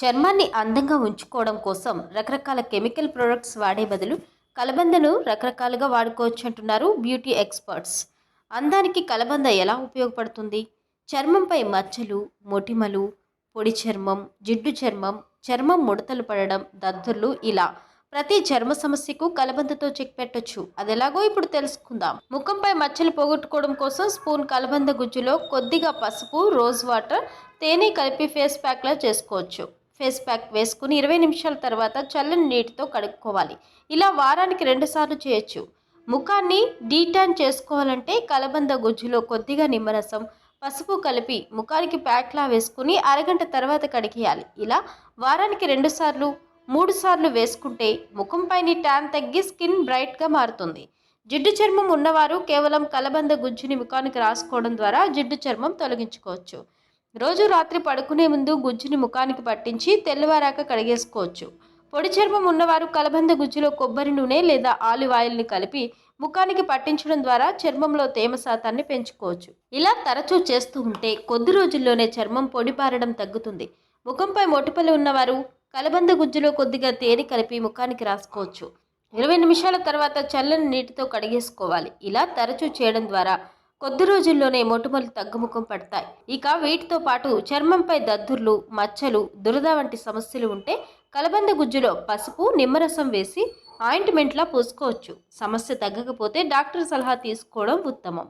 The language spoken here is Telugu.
చర్మాన్ని అందంగా ఉంచుకోవడం కోసం రకరకాల కెమికల్ ప్రొడక్ట్స్ వాడే బదులు కలబందను రకరకాలుగా వాడుకోవచ్చు అంటున్నారు బ్యూటీ ఎక్స్పర్ట్స్. అందానికి కలబంద ఎలా ఉపయోగపడుతుంది? చర్మంపై మచ్చలు మొటిమలు పొడి చర్మం జిడ్డు చర్మం చర్మం ముడతలు పడడం దద్దుర్లు ఇలా ప్రతి చర్మ సమస్యకు కలబందతో చెక్ పెట్టొచ్చు. అదెలాగో ఇప్పుడు తెలుసుకుందాం. ముఖంపై మచ్చలు పోగొట్టుకోవడం కోసం స్పూన్ కలబంద గుజ్జులో కొద్దిగా పసుపు రోజ్ వాటర్ తేనె కలిపి ఫేస్ ప్యాక్లా చేసుకోవచ్చు. ఫేస్ ప్యాక్ వేసుకుని ఇరవై నిమిషాల తర్వాత చల్లని నీటితో కడుక్కోవాలి. ఇలా వారానికి రెండుసార్లు చేయొచ్చు. ముఖాన్ని డీటాన్ చేసుకోవాలంటే కలబంద గుజ్జులో కొద్దిగా నిమ్మరసం పసుపు కలిపి ముఖానికి ప్యాక్లా వేసుకుని అరగంట తర్వాత కడిగేయాలి. ఇలా వారానికి రెండుసార్లు మూడు సార్లు వేసుకుంటే ముఖంపైని ట్యాన్ తగ్గి స్కిన్ బ్రైట్గా మారుతుంది. జిడ్డు చర్మం ఉన్నవారు కేవలం కలబంద గుజ్జుని ముఖానికి రాసుకోవడం ద్వారా జిడ్డు చర్మం తొలగించుకోవచ్చు. రోజు రాత్రి పడుకునే ముందు గుజ్జుని ముఖానికి పట్టించి తెల్లవారాక కడిగేసుకోవచ్చు. పొడి చర్మం ఉన్నవారు కలబంద గుజ్జులో కొబ్బరి నూనె లేదా ఆలివ్ ఆయిల్ని కలిపి ముఖానికి పట్టించడం ద్వారా చర్మంలో తేమ శాతాన్ని పెంచుకోవచ్చు. ఇలా తరచూ చేస్తూ ఉంటే కొద్ది రోజుల్లోనే చర్మం పొడిపారడం తగ్గుతుంది. ముఖంపై మొటిపలు ఉన్నవారు కలబంద గుజ్జులో కొద్దిగా తేనె కలిపి ముఖానికి రాసుకోవచ్చు. ఇరవై నిమిషాల తర్వాత చల్లని నీటితో కడిగేసుకోవాలి. ఇలా తరచూ చేయడం ద్వారా కొద్ది రోజుల్లోనే మొటిమలు తగ్గుముఖం పడతాయి. ఇక వీటితో పాటు చర్మంపై దద్దుర్లు మచ్చలు దురద వంటి సమస్యలు ఉంటే కలబంద గుజ్జులో పసుపు నిమ్మరసం వేసి ఆయింట్మెంట్లా పూసుకోవచ్చు. సమస్య తగ్గకపోతే డాక్టర్ సలహా తీసుకోవడం ఉత్తమం.